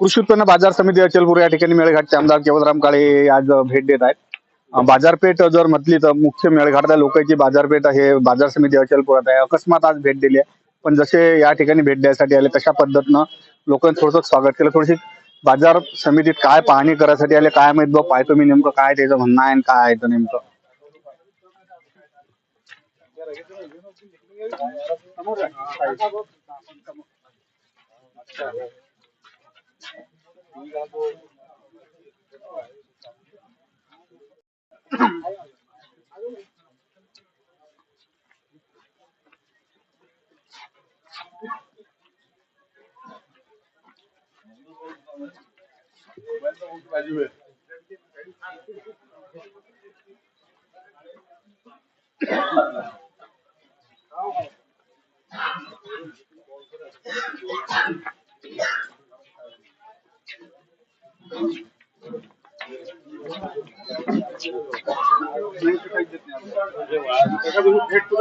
कृषी उत्पन्न बाजार समिती अचलपूर या ठिकाणी मेळघाटचे आमदार केवलराम काळे आज भेट देत आहेत. अं, बाजारपेठ जर म्हटली तर मुख्य मेळघाटच्या लोकांची बाजारपेठ हे बाजार समिती अचलपुरात आहे. अकस्मात आज भेट दिली आहे. पण जसे या ठिकाणी भेट द्यायसाठी आले तशा पद्धतीनं लोकांनी थोडंसं स्वागत केलं. थोडीशी बाजार समितीत काय पाहणी करायसाठी आले काय माहीत बघ पाहतो मी नेमकं काय त्याचं म्हणणं आहे आणि काय आहे ते नेमकं. ये उनचालीस এটা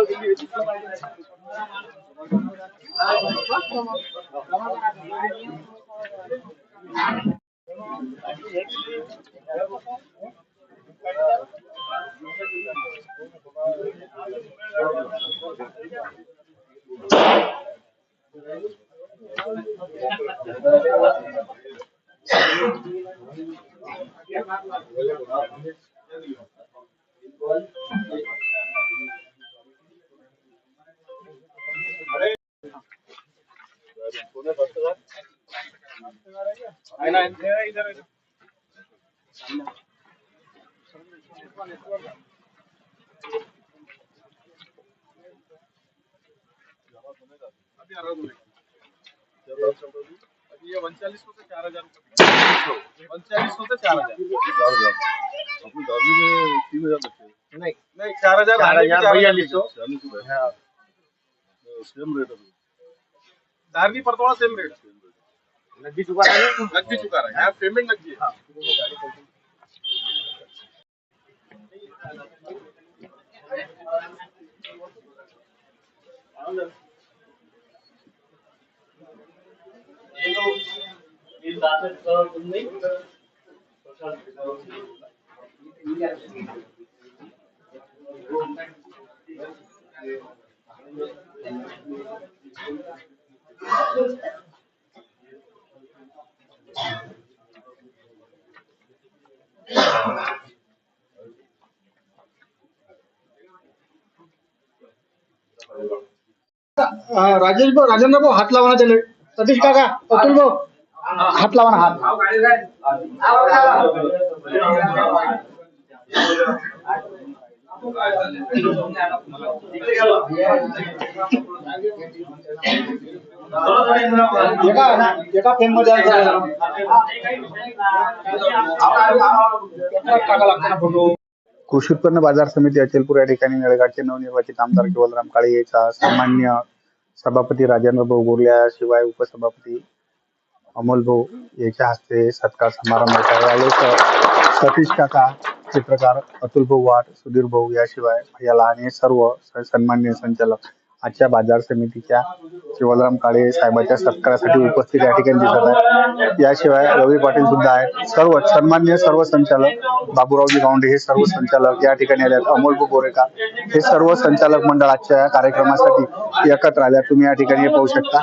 नहीं नहीं चार हज़ार चार हज़ार बयालीस सौ चालीस रुपए सेम रेट है। धारनी पर थोड़ा सेम रेट लग भी चुका है? लग भी चुका है। यहाँ पेमेंट लग गई Thank you. राजेश भाऊ राजेंद्र भाऊ हात लावा त्याला सतीश काका अतुल भाऊ हात लावा आहे टाका फ़ोटो कृषी उत्पन्न बाजार समिती अचलपूर या ठिकाणी मेळघाटचे नवनिर्वाचित आमदार केवलराम काळे याचा सामान्य सभापती राजेंद्र भाऊ गोरल्याशिवाय उपसभापती अमोल भाऊ याच्या हस्ते सत्कार समारंभ यावेळेस सतीश काका चित्रकार अतुल भाऊ वाट सुधीर भाऊ याशिवाय याला आणि सर्व सन्मान्य संचालक आजच्या बाजार समितीच्या शिवलराम काळे साहेबांच्या सत्कारासाठी उपस्थित या ठिकाणी दिसत आहे याशिवाय रवी पाटील सुद्धा आहेत. सर्व सन्मान्य सर्व संचालक बाबूरावजी गावंडे हे सर्व संचालक या ठिकाणी आले आहेत. अमोल गोरेका हे सर्व संचालक मंडळ आजच्या या कार्यक्रमासाठी एकत्र आल्या. तुम्ही या ठिकाणी पाहू शकता.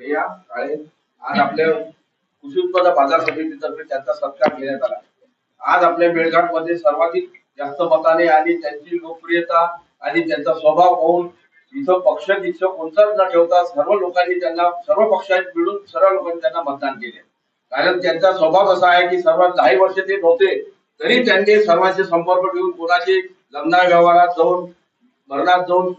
भैया काळे. आज आपल्या कृषी उत्पन्न बाजार समितीतर्फे त्यांचा सत्कार घेण्यात आला. आज आपल्या मेळघाटमध्ये सर्वाधिक जास्त मताने आणि त्यांची लोकप्रियता आणि त्यांचा स्वभाव पाहून इथं पक्ष दिक्ष कोणताच न ठेवता सर्व लोकांनी त्यांना सर्व पक्षात मिळून सर्व लोकांनी त्यांना मतदान केले. कारण त्यांचा स्वभाव असा आहे की सर्व काही वर्ष ते नव्हते. तरी त्यांनी सर्वांचे संपर्क ठेवून कोणाची लग्ना व्यवहारात जाऊन मरणात जाऊन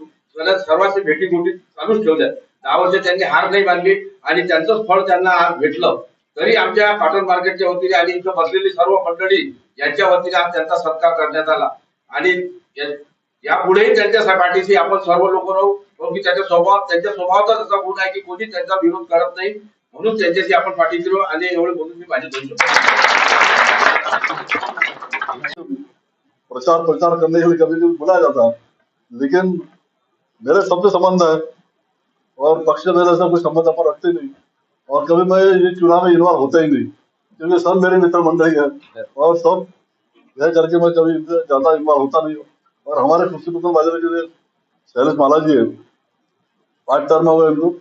सर्वांची भेटी गोटी चालूच ठेवल्या. दहा वर्ष त्यांनी हार नाही मानली आणि त्यांचंच फळ त्यांना आज भेटलं. तरी आमच्या कॉटन मार्केटच्या वतीने आणि इथं बसलेली सर्व मंडळी यांच्या वतीने आज त्यांचा सत्कार करण्यात आला. आणि या- यापुढेही त्यांच्या पाठीशी आपण सर्व लोक राहू. कारण की त्याच्या स्वभाव त्यांच्या स्वभावाचा तसा गुण आहे की कोणी त्यांचा विरोध करत नाही. म्हणून त्यांच्याशी आपण पाठीशी राहू आणि एवढे बोलून मी माझे दोन प्रचार प्रचार करने के लिए कभी कभी बुलाया जाता है। लेकिन मेरे सबसे संबंध है और पक्ष मेरे से कोई संबंध अपन रखते नहीं। और कभी मैं ये चुनाव में इन्वॉल्व होता ही नहीं। क्योंकि सब मेरे मित्र मंडली है और सब यह करके मैं कभी ज़्यादा इन्वॉल्व होता नहीं हूँ। और हमारे खुशी पुत्र बाज़ार के लिए शैलेश माला जी है। पाँच टर्म हुए इनको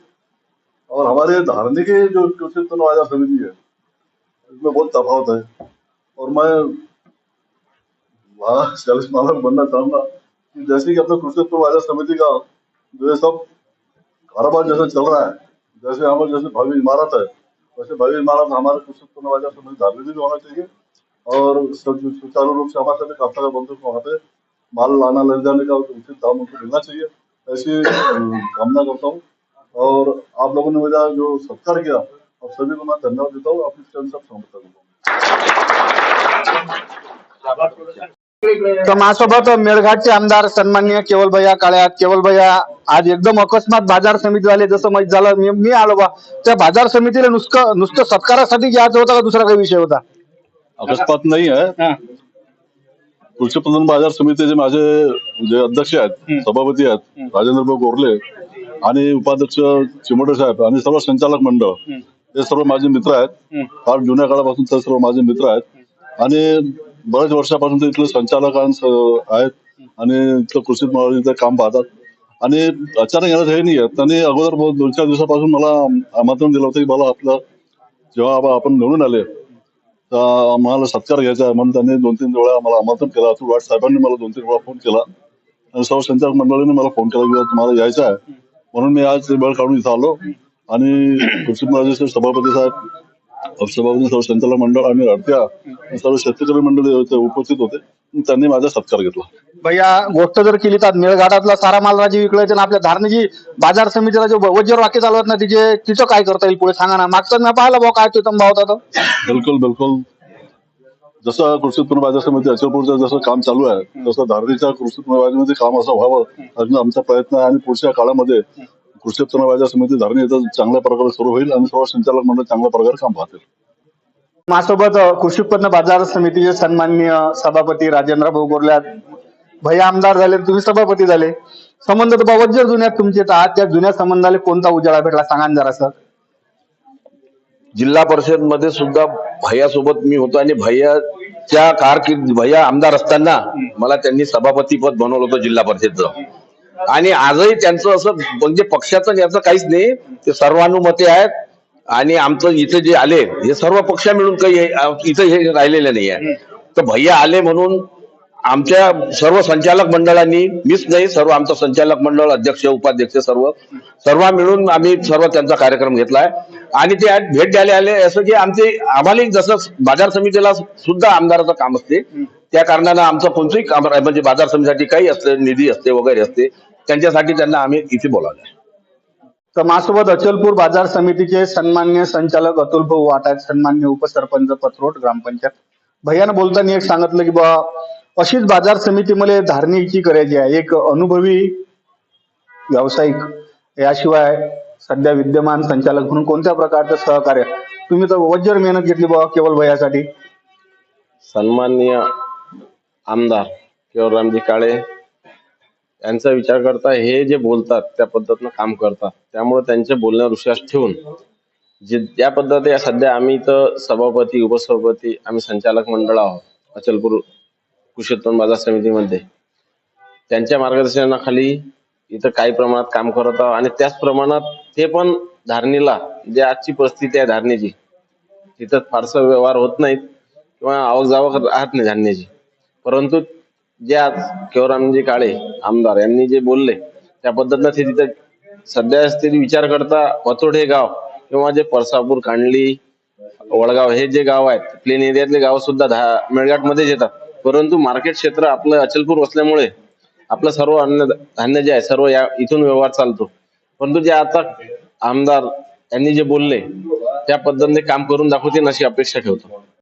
और हमारे धार्मिक जो कृषि उत्पन्न समिति है इसमें बहुत तफावत है। और मैं वहाँ बनना चाहूँगा। जैसे कि अपने कृषि उत्पन्न बाज़ार समिति का जो है सब कारोबार जैसे चल रहा है, जैसे यहाँ पर जैसे भव्य इमारत है, वैसे भव्य इमारत हमारे कृषि उत्पन्न बाज़ार समिति धार्मिक भी होना चाहिए और सब सुचारू रूप से हमारे सभी काफ्ता बंधु वहाँ पे माल लाना ले जाने का उचित दाम उनको मिलना चाहिए, ऐसी कामना करता हूँ। और आप लोगों ने मेरा जो सत्कार किया, आप सभी को मैं धन्यवाद देता हूँ। अपनी सब समझता हूँ। तर माझ्यासोबत मेळघाटचे आमदार सन्माननीय केवलभैया काळ्या केवलभैया आज एकदम अकस्मात बाजार समिती झाले जसं माहीत झालं मी मी आलो बा. त्या बाजार समितीला नुसतं नुसतं सत्कारासाठी घ्यायचं होता का दुसरा काही विषय होता? अकस्मात नाही आहे. कृषी प्रधान बाजार समितीचे माझे जे अध्यक्ष आहेत सभापती आहेत राजेंद्र भाऊ गोरले आणि उपाध्यक्ष चिमोटे साहेब आणि सर्व संचालक मंडळ हे सर्व माझे मित्र आहेत. फार जुन्या काळापासून ते सर्व माझे मित्र आहेत. आणि बऱ्याच वर्षापासून ते इथले संचालक आहेत आणि इथलं कृषी महाराजांचं काम पाहतात. आणि अचानक येणार हे नाही त्यांनी अगोदर दोन चार दिवसापासून मला आमंत्रण दिलं होतं की मला आपलं जेव्हा आपण निवडून आले तर आम्हाला सत्कार घ्यायचा आहे म्हणून त्यांनी दोन तीन वेळा मला आमंत्रण केलं. अतुल वाट साहेबांनी मला दोन तीन वेळा फोन केला. आणि सर्व संचालक मंडळीने मला फोन केला की तुम्हाला यायचं आहे. म्हणून मी आज वेळ काढून इथं आलो. आणि कृषी महाराज सभापती साहेब सभापती सर्व संचालक मंडळ आणि अडत्या सर्व शेतकरी मंडळी उपस्थित होते. त्यांनी माझा सत्कार घेतला. भैया गोष्ट जर केली तर मेळघाटातला सारा माल राजी विकलायचे आणि आपल्या धारणीची बाजार समितीला जो वज्र वाक्य चालवत ना तिचे तिचं काय करता येईल पुढे सांगा ना. मागचं मी पाहिलं भाऊ काय तो भाव होता बिलकुल बिलकुल. जसं कृषी उत्पन्न बाजार समिती अचलपूरचं जसं काम चालू आहे तसं धारणीच्या कृषी उत्पन्न बाजारामध्ये काम असं व्हावं अजून आमचा प्रयत्न आहे. आणि पुढच्या काळामध्ये कृषी उत्पन्न बाजार समिती धारणी इथं चांगल्या प्रकारे सुरू होईल आणि सर्व संचालक मंडळ चांगल्या प्रकारे काम पाहतील. माझ्यासोबत कृषी उत्पन्न बाजार समितीचे सन्माननीय सभापती राजेंद्र भाऊ गोरल्या भैया आमदार झाले तुम्ही सभापती झाले. संबंध तर बाबत जर जुन्या तुमचे तर आज त्या जुन्या संबंधाला कोणता उजाळा भेटला सांगा ना जरासं जिल्हा परिषदमध्ये सुद्धा भैया सोबत मी होतो आणि भैयाच्या कारकीर्द भैया आमदार असताना मला त्यांनी सभापती पद बनवलं होतं जिल्हा परिषदचं. आणि आजही त्यांचं असं म्हणजे पक्षाचं याचं काहीच नाही ते सर्वानुमते आहेत. आणि आमचं इथे जे आले हे सर्व पक्ष मिळून काही इथं इथे हे राहिलेले नाही आहे. तर भैया आले म्हणून आमच्या सर्व संचालक मंडळांनी मीच नाही सर्व आमचं संचालक मंडळ अध्यक्ष उपाध्यक्ष सर्व सर्व मिळून आम्ही सर्व त्यांचा कार्यक्रम घेतलाय. आणि ते भेट द्यायला आले असं की आमचे आम्हाला जसं बाजार समितीला सुद्धा आमदाराचं काम असते. त्या कारणानं आमचं कोणतंही काम म्हणजे बाजार समितीसाठी काही असते निधी असते वगैरे असते त्यांच्यासाठी त्यांना आम्ही इथे बोलावलं तर माझ्यासोबत अचलपूर बाजार समितीचे सन्मान्य संचालक अतुल भाऊ वाट आहेत. सन्मान्य उपसरपंच पत्रोट ग्रामपंचायत. भैयानं बोलताना एक सांगितलं की बा अशीच बाजार समिती मला धारणीची करायची आहे. एक अनुभवी व्यावसायिक याशिवाय सध्या विद्यमान संचालक म्हणून कोणत्या प्रकारचं सहकार्य? तुम्ही तर वज्र मेहनत घेतली बाबा केवळ भयासाठी. सन्माननीय आमदार केवळरामजी काळे यांचा विचार करता हे जे बोलतात त्या पद्धतीनं काम करतात. त्यामुळे त्यांच्या बोलण्यावर विश्वास ठेवून जे त्या पद्धती सध्या आम्ही तर सभापती उपसभापती आम्ही संचालक मंडळ आहोत अचलपूर कृषी उत्पन्न बाजार समितीमध्ये. त्यांच्या मार्गदर्शनाखाली इथं काही प्रमाणात काम करत आहोत. आणि त्याच प्रमाणात ते पण धारणीला जे आजची परिस्थिती आहे धारणीची तिथं फारसा व्यवहार होत नाहीत किंवा आवक जावक राहत नाही धान्याची परंतु जे आज केवरामजी काळे आमदार यांनी जे बोलले त्या पद्धतीनं ते तिथं सध्या स्थिती विचार करता पतोड हे गाव किंवा जे परसापूर कांडली वडगाव हे जे गाव आहेत प्लेन एरियातले गाव सुद्धा धा मेळघाट मध्येच येतात. परंतु मार्केट क्षेत्र आपलं अचलपूर असल्यामुळे आपलं सर्व अन्न धान्य जे आहे सर्व या इथून व्यवहार चालतो. परंतु जे आता आमदार यांनी जे बोलले त्या पद्धतीने काम करून दाखवतील अशी अपेक्षा ठेवतो.